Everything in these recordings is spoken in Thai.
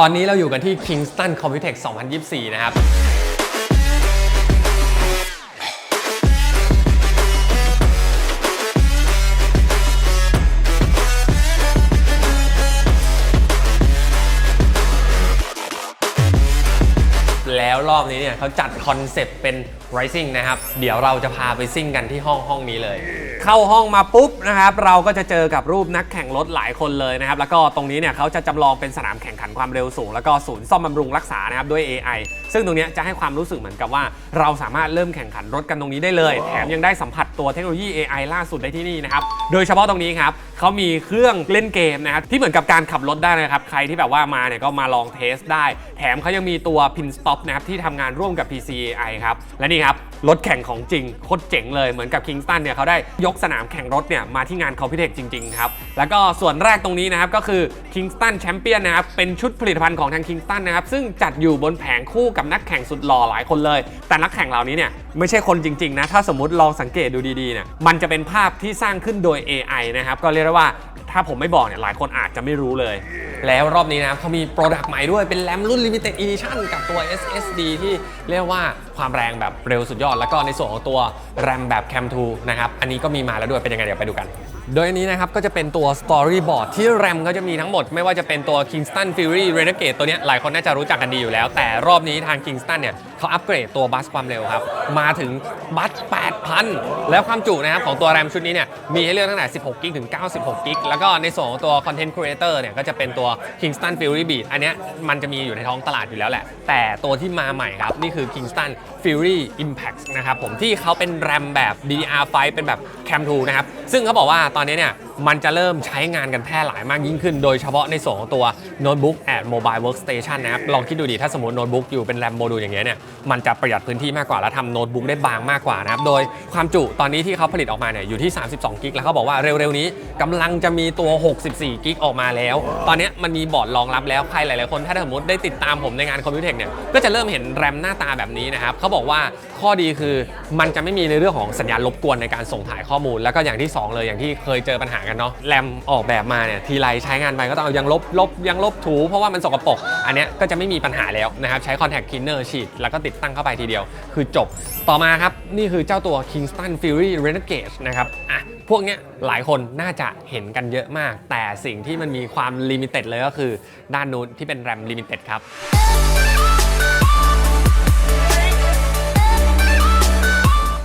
ตอนนี้เราอยู่กันที่ Kingston Computex 2024 นะครับแล้วรอบนี้เนี่ยเขาจัดคอนเซปต์เป็น Rising นะครับ เดี๋ยวเราจะพาไปซิ่งกันที่ห้องห้องนี้เลย เข้าห้องมาปุ๊บนะครับเราก็จะเจอกับรูปนักแข่งรถหลายคนเลยนะครับแล้วก็ตรงนี้เนี่ยเขาจะจำลองเป็นสนามแข่งขันความเร็วสูง แล้วก็ศูนย์ซ่อมบำรุงรักษานะครับด้วย AI ซึ่งตรงนี้จะให้ความรู้สึกเหมือนกับว่า เราสามารถเริ่มแข่งขันรถกันตรงนี้ได้เลย แถมยังได้สัมผัส ตัวเทคโนโลยี AI ล่าสุดได้ที่นี่นะครับ โดยเฉพาะตรงนี้ครับเขามีเครื่องเล่นเกมนะครับที่เหมือนกับการขับรถได้นะครับ ใครที่แบบว่ามาเนี่ยก็มาลองเทสได้ แถมเขายังมีตัว Pin Stop นะครับที่ทำงานร่วมกับ PC AI ครับ และนี่ครับรถแข่งของจริงโคตรเจ๋งเลยเหมือนกับ Kingston เนี่ยเขาได้ยกสนามแข่งรถเนี่ยมาที่งาน Computex จริงๆครับแล้วก็ส่วนแรกตรงนี้นะครับก็คือ Kingston Champion นะครับเป็นชุดผลิตภัณฑ์ของทาง Kingston นะครับซึ่งจัดอยู่บนแผงคู่กับนักแข่งสุดหล่อหลายคนเลย แต่นักแข่งเหล่านี้เนี่ยไม่ใช่คนจริงๆนะถ้าสมมติลองสังเกตดูดีๆเนี่ยมันจะเป็นภาพที่สร้างขึ้นโดย AI นะครับก็เรียกได้ว่าถ้าผมไม่บอกเนี่ยหลายคนอาจจะไม่รู้เลย แล้วรอบนี้นะครับเขามีโปรดักต์ใหม่ด้วยเป็นแรมรุ่น Limited Edition กับตัว SSD ที่เรียกว่า ความแรงแบบเร็วสุดยอด แล้วก็ในส่วนของตัวแรมแบบ Cam 2นะครับ อันนี้ก็มีมาแล้วด้วยเป็นยังไงเดี๋ยวไปดูกัน โดยอันนี้นะครับก็จะเป็นตัว Storyboard ที่แรมก็จะมีทั้งหมด ไม่ว่าจะเป็นตัว Kingston Fury Renegade ตัวนี้หลายคนน่าจะรู้จักกันดีอยู่แล้ว แต่รอบนี้ทาง Kingston เนี่ยเขาอัปเกรดตัวบัสความเร็วครับ มาถึงบัส 8,000 แล้วความจุนะครับของตัวแรมชุดนี้เนี่ยมีให้เลือกตั้งแต่ 16 กิกถึง 96 กิก แล้วก็ในส่วนของตัว Content Creator เนี่ยก็จะเป็นตัว Kingston Fury Beat อันนี้มันจะมีอยู่ในท้องตลาดอยู่แล้วแหละ แต่ตัวที่มาใหม่ครับนี่คือ Kingston Fury Impact นะครับผมที่เขาเป็นแรมแบบ DDR5 เป็นแบบ Cam 2 นะครับซึ่งเขาบอกว่าตอนนี้เนี่ย มันจะเริ่มใช้งานกันแพร่หลายมากยิ่งขึ้น โดยเฉพาะในส่วนของตัว Notebook and Mobile Workstation นะครับ ลองคิดดูดิ ถ้าสมมติโน้ตบุ๊กอยู่เป็นแรมโมดูลอย่างเงี้ยเนี่ย มันจะประหยัดพื้นที่มากกว่า และทำโน้ตบุ๊กได้บางมากกว่านะครับ โดยความจุตอนนี้ที่เขาผลิตออกมาเนี่ยอยู่ที่ 32 กิก แล้วเขาบอกว่าเร็วๆ นี้กำลังจะมีตัว 64 กิกออกมาแล้ว ตอนนี้มันมีบอร์ดรองรับแล้ว ใครหลายๆ คนถ้าสมมติได้ติดตามผมในงานคอมพิวเทคเนี่ย ก็จะเริ่มเห็นแรมหน้าตาแบบนี้นะครับเขาบอกว่าข้อดีคือมันจะไม่มีในเรื่องของสัญญาณรบกวนในการส่งถ่ายข้อมูล แล้วก็อย่างที่สองเลยอย่างที่เคยเจอปัญหากันเนาะแรมออกแบบมาเนี่ยทีไรใช้งานไปก็ต้องเอายังลบลบยังลบถู เพราะว่ามันสกปรกอันเนี้ยก็จะไม่มีปัญหาแล้วนะครับใช้ Contact Cleaner ฉีด แล้วก็ติดตั้งเข้าไปทีเดียว คือจบต่อมาครับ นี่คือเจ้าตัว Kingston Fury Renegade นะครับอะพวกเนี้ยหลายคนน่าจะเห็นกันเยอะมาก แต่สิ่งที่มันมีความลิมิเต็ดเลยก็คือด้านนู้นที่เป็นแรมลิมิเต็ดครับ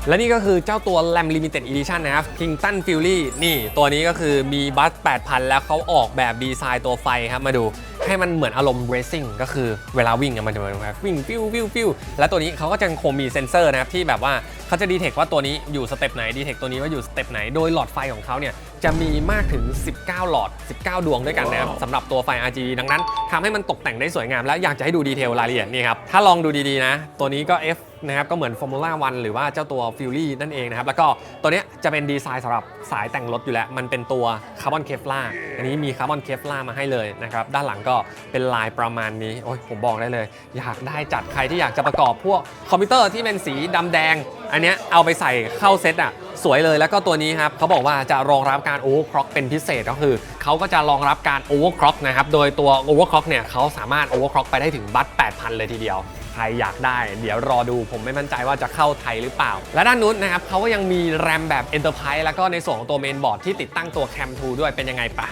และนี่ก็คือเจ้าตัว Lam Limited Edition นะครับ Kingston Fury นี่ตัวนี้ก็คือมีบัส 8,000 แล้วเขาออกแบบดีไซน์ตัวไฟครับมาดูให้มันเหมือนอารมณ์ racing ก็คือเวลาวิ่งอะมันจะเหมือนแบบวิ่งฟิวฟิวฟิวแล้วตัวนี้เขาก็จะคงมีเซ็นเซอร์นะครับที่แบบว่าเขาจะดีเทคว่าตัวนี้อยู่สเต็ปไหนดีเทคตัวนี้ว่าอยู่สเต็ปไหนโดยหลอดไฟของเขาเนี่ยจะมีมากถึง 19 หลอด 19 ดวงด้วยกันนะครับสำหรับตัวไฟ RGB ดังนั้นทำให้มันตกแต่งได้สวยงาม และอยากจะให้ดูดีเทลรายละเอียดนี่ครับถ้าลองดูดีๆนะ ตัวนี้ก็ F นะครับก็เหมือน Formula 1 หรือว่าเจ้าตัว Fury นั่นเองนะครับ แล้วก็ตัวเนี้ยจะเป็นดีไซน์สำหรับสายแต่งรถอยู่แล้ว มันเป็นตัวคาร์บอนเคฟลาอันนี้มีคาร์บอนเคฟลามาให้เลยนะครับ ด้านหลังก็เป็นลายประมาณนี้ โอ้ยผมบอกได้เลย อยากได้จัดใครที่อยากจะประกอบพวกคอมพิวเตอร์ที่เป็นสีดำแดง อันเนี้ยเอาไปใส่เข้าเซตอะสวยเลยแล้วก็ตัวนี้ครับเขาบอกว่าจะรองรับการ overclock เป็นพิเศษก็คือเขาก็จะรองรับการ overclock นะครับโดยตัว overclock เนี่ยเขาสามารถ overclock ไปได้ถึงบัต8,000 เลยทีเดียว รอยากได้ เดี๋ยวรอดูผมไม่มั่นใจว่าจะเข้าไทยหรือเปล่า และด้านนู้นนะครับเขาก็ยังมีแรมแบบ Enterprise แล้วก็ในส่วนของตัวเมนบอร์ดที่ติดตั้งตัว Cam 2ด้วยเป็นยังไงปะ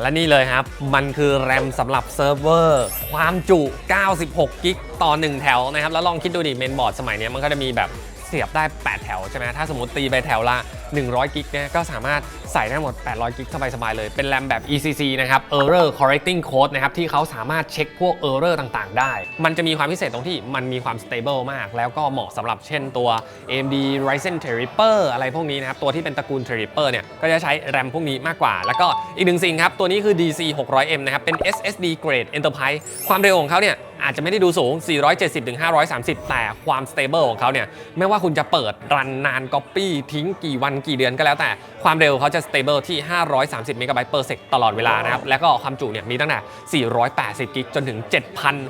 และนี่เลยครับ มันคือแรมสำหรับเซิร์ฟเวอร์ ความจุ 96 กิกต่อ 1 แถวนะครับ แล้วลองคิดดูดิ เมนบอร์ดสมัยนี้มันก็จะมีแบบ สียบได้ 8 แถวใช่ไหมถ้าสมมติตีไปแถวละ 100 กิกเนี่ยก็สามารถใส่ได้หมด 800 กิกสบายๆเลย เป็นแรมแบบ ECC นะครับ Error Correcting Code นะครับ ที่เขาสามารถเช็คพวก Error ต่างๆ ได้ มันจะมีความพิเศษตรงที่มันมีความ stable มาก แล้วก็เหมาะสำหรับเช่นตัว AMD Ryzen Threadripper อะไรพวกนี้นะครับ ตัวที่เป็นตระกูล Threadripper เนี่ย ก็จะใช้แรมพวกนี้มากกว่า แล้วก็อีกหนึ่งสิ่งครับ ตัวนี้คือ DC 600M นะครับ เป็น SSD Grade Enterprise ความเร็วของเขาเนี่ย อาจจะไม่ได้ดูสูง 470-530 แต่ความ stable ของเขาเนี่ย ไม่ว่าคุณจะเปิดรันนาน copy ทิ้งกี่วันกี่เดือนก็แล้วแต่ ความเร็วเขาจะ stable ที่ 530 เมกะไบต์ per sec ตลอดเวลานะครับ แล้วก็ความจุเนี่ยมีตั้งแต่ 480 กิกจนถึง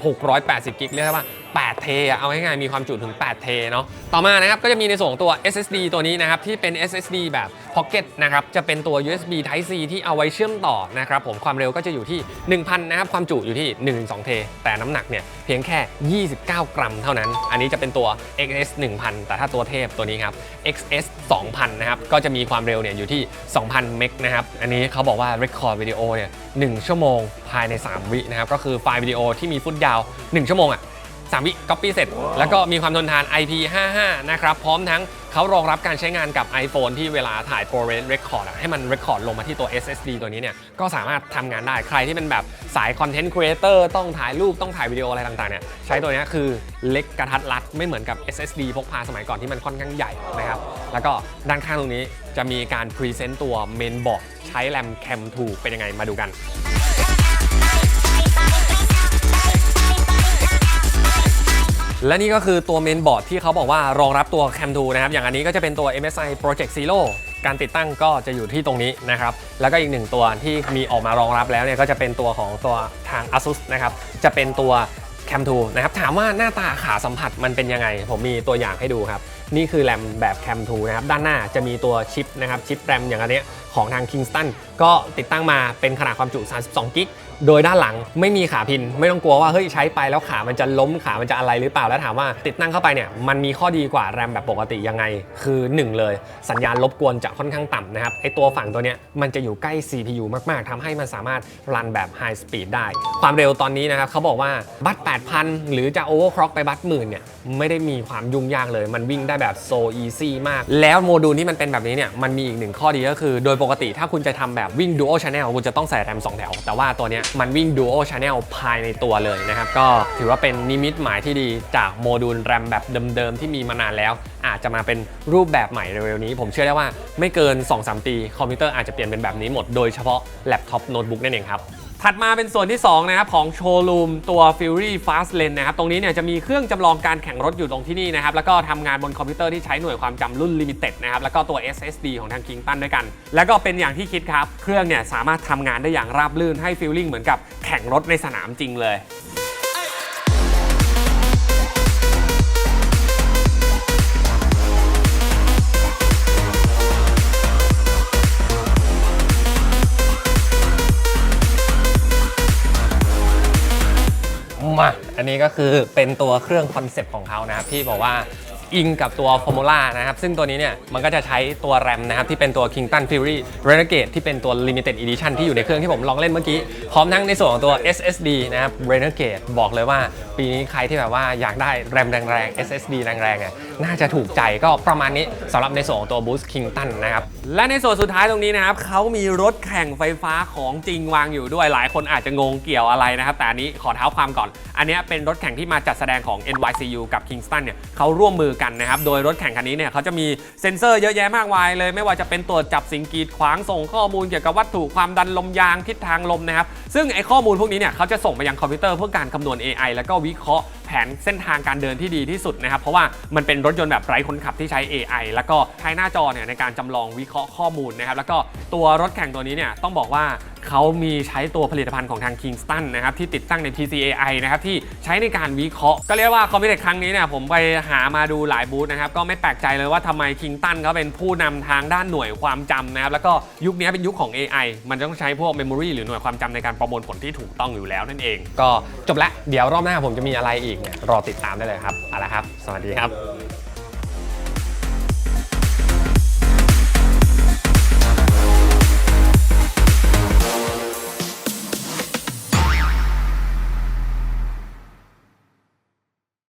7,680 กิกเรียกได้ว่า 8 เทอเอาง่ายๆมีความจุถึง 8 เทเนาะต่อมานะครับก็จะมีในส่วนของตัว SSD ตัวนี้นะครับที่เป็น SSD แบบ Pocket นะครับจะเป็นตัว USB Type C ที่เอาไว้เชื่อมต่อนะครับผมความเร็วก็จะอยู่ที่ 1,000นะครับความจุอยู่ที่ 1-2 เท แต่น้ำหนักเนี่ยเพียงแค่ 29 กรัมเท่านั้น อันนี้จะเป็นตัว XS 1000 แต่ถ้าตัวเทพตัวนี้ครับ XS 2000นะครับก็จะมีความเร็วเนี่ยอยู่ที่ 2,000 เมกนะครับอันนี้เขาบอกว่า Record Video เนี่ย1ชั่วโมงภายใน 3 วินะครับก็คือไฟล์วิดีโอที่มีฟุตยาว 1 ชั่วโมงอะ 3 วิ Copy เสร็จ แล้วก็มีความทนทาน IP55 นะครับ พร้อมทั้งเขารองรับการใช้งานกับ iPhone ที่เวลาถ่าย ProRes Record อะให้มัน Record ลงมาที่ตัว SSD ตัวนี้เนี่ยก็สามารถทำงานได้ใครที่เป็นแบบสาย Content Creator ต้องถ่ายรูปต้องถ่ายวิดีโออะไรต่างๆเนี่ยใช้ตัวเนี้ยคือเล็กกระทัดรัดไม่เหมือนกับ SSD พกพาสมัยก่อนที่มันค่อนข้างใหญ่นะครับ แล้วก็ด้านข้างตรงนี้จะมีการพรีเซนต์ตัว Mainboard ใช้แรม Cam 2เป็นยังไงมาดูกัน และนี่ก็คือตัวเมนบอร์ดที่เขาบอกว่ารองรับตัว Cam 2นะครับ อย่างอันนี้ก็จะเป็นตัว MSI Project Zero การติดตั้งก็จะอยู่ที่ตรงนี้นะครับ แล้วก็อีกหนึ่งตัวที่มีออกมารองรับแล้วเนี่ยก็จะเป็นตัวของตัวทาง ASUS นะครับ จะเป็นตัว Cam 2นะครับถามว่าหน้าตาขาสัมผัสมันเป็นยังไง ผมมีตัวอย่างให้ดูครับ นี่คือแรมแบบ Cam 2นะครับ ด้านหน้าจะมีตัวชิปนะครับ ชิปแรมอย่างอันเนี้ยของทาง Kingston ก็ติดตั้งมาเป็นขนาดความจุ 32 กิก โดยด้านหลังไม่มีขาพิน ไม่ต้องกลัวว่าเฮ้ยใช้ไปแล้วขามันจะล้มขามันจะอะไรหรือเปล่า แล้วถามว่าติดตั้งเข้าไปเนี่ยมันมีข้อดีกว่าแรมแบบปกติยังไง คือ 1 เลย สัญญาณรบกวนจะค่อนข้างต่ำนะครับไอตัวฝั่งตัวเนี้ยมันจะอยู่ใกล้ CPU มากๆทำให้มันสามารถรันแบบ High Speed ได้ ความเร็วตอนนี้นะครับเขาบอกว่าบัต8,000 หรือจะ overclock ไปบัตหมื่นเนี่ยไม่ได้มีความยุ่งยากเลย มันวิ่งได้แบบ so easy มาก แล้วโมดูลที่มันเป็นแบบนี้เนี่ยมันมีอีกหนึ่งข้อดีก็คือ โดยปกติถ้าคุณจะทำแบบวิ่ง dual channel คุณจะต้องใส่แรม 2 แถว แต่ว่าตัวนี้มันวิ่ง dual channel ภายในตัวเลยนะครับ ก็ถือว่าเป็นนิมิตหมายที่ดีจากโมดูลแรมแบบเดิมๆ ที่มีมานานแล้ว อาจจะมาเป็นรูปแบบใหม่เร็วๆนี้ ผมเชื่อได้ว่าไม่เกิน 2-3 ปี คอมพิวเตอร์อาจจะเปลี่ยนเป็นแบบนี้หมดโดยเฉพาะแล็ปท็อปโน้ตบุ๊กนั่นเองครับ ถัดมาเป็นส่วนที่ 2 นะครับ ของโชว์รูมตัว Fury Fast Lane นะครับ ตรงนี้เนี่ยจะมีเครื่องจำลองการแข่งรถอยู่ตรงที่นี่นะครับ แล้วก็ทำงานบนคอมพิวเตอร์ที่ใช้หน่วยความจำรุ่น Limited นะครับ แล้วก็ตัว SSD ของทาง Kingston ด้วยกัน แล้วก็เป็นอย่างที่คิดครับ เครื่องเนี่ยสามารถทำงานได้อย่างราบรื่นให้ฟีลลิ่งเหมือนกับแข่งรถในสนามจริงเลย อันนี้ก็คือเป็นตัวเครื่องคอนเซปต์ของเขานะครับที่บอกว่าอิงกับตัว Formula นะครับ ซึ่งตัวนี้เนี่ย มันก็จะใช้ตัวแรมนะครับ ที่เป็นตัว Kington Fury Renegade ที่เป็นตัว Limited Edition ที่อยู่ในเครื่องที่ผมลองเล่นเมื่อกี้ พร้อมทั้งในส่วนของตัว SSD นะครับ Renegade บอกเลยว่าปีนี้ใครที่แบบว่าอยากได้แรมแรงๆ SSD แรงๆเนี่ยน่าจะถูกใจก็ประมาณนี้สำหรับในส่วนของตัว Boost Kington นะครับและในส่วนสุดท้ายตรงนี้นะครับเขามีรถแข่งไฟฟ้าของจริงวางอยู่ด้วยหลายคนอาจจะงงเกี่ยวอะไรนะครับ แต่อันนี้ขอเท้าความก่อน อันนี้เป็นรถแข่งที่มาจัดแสดงของ NYCU กับ Kingston เนี่ยเขาร่วมมือกันนะครับโดยรถแข่งคันนี้เนี่ยเขาจะมีเซ็นเซอร์เยอะแยะมากมายเลย ไม่ว่าจะเป็นตรวจจับสิ่งกีดขวางส่งข้อมูลเกี่ยวกับวัตถุความดันลมยางทิศทางลมนะครับซึ่งไอข้อมูลพวกนี้เนี่ยเขาจะส่งไปยังคอมพิวเตอร์เพื่อการคำนวณ AI แล้วก็วิเคราะห์ นเส้นทางการเดินที่ดีที่สุดนะครับ เพราะว่ามันเป็นรถยนต์แบบไร้คนขับที่ใช้ AI แล้วก็ใช้หน้าจอเนี่ยในการจำลองวิเคราะห์ข้อมูลนะครับ แล้วก็ตัวรถแข่งตัวนี้เนี่ยต้องบอกว่าเขามีใช้ตัวผลิตภัณฑ์ของทาง Kingston นะครับที่ติดตั้งใน PCAI นะครับที่ใช้ในการวิเคราะห์ ก็เรียกว่าคอมพิวเตอร์ครั้งนี้เนี่ยผมไปหามาดูหลายบูธนะครับก็ไม่แปลกใจเลยว่าทำไม Kingston เขาเป็นผู้นำทางด้านหน่วยความจำนะครับแล้วก็ยุคนี้เป็นยุคของ AI มันต้องใช้พวก Memory หรือหน่วยความจำในการประมวลผลที่ถูกต้องอยู่แล้วนั่นเอง ก็จบละเดี๋ยวรอบหน้าผมจะมีอะไรอีกรอติดตามได้เลยครับเอาละครับ สวัสดีครับ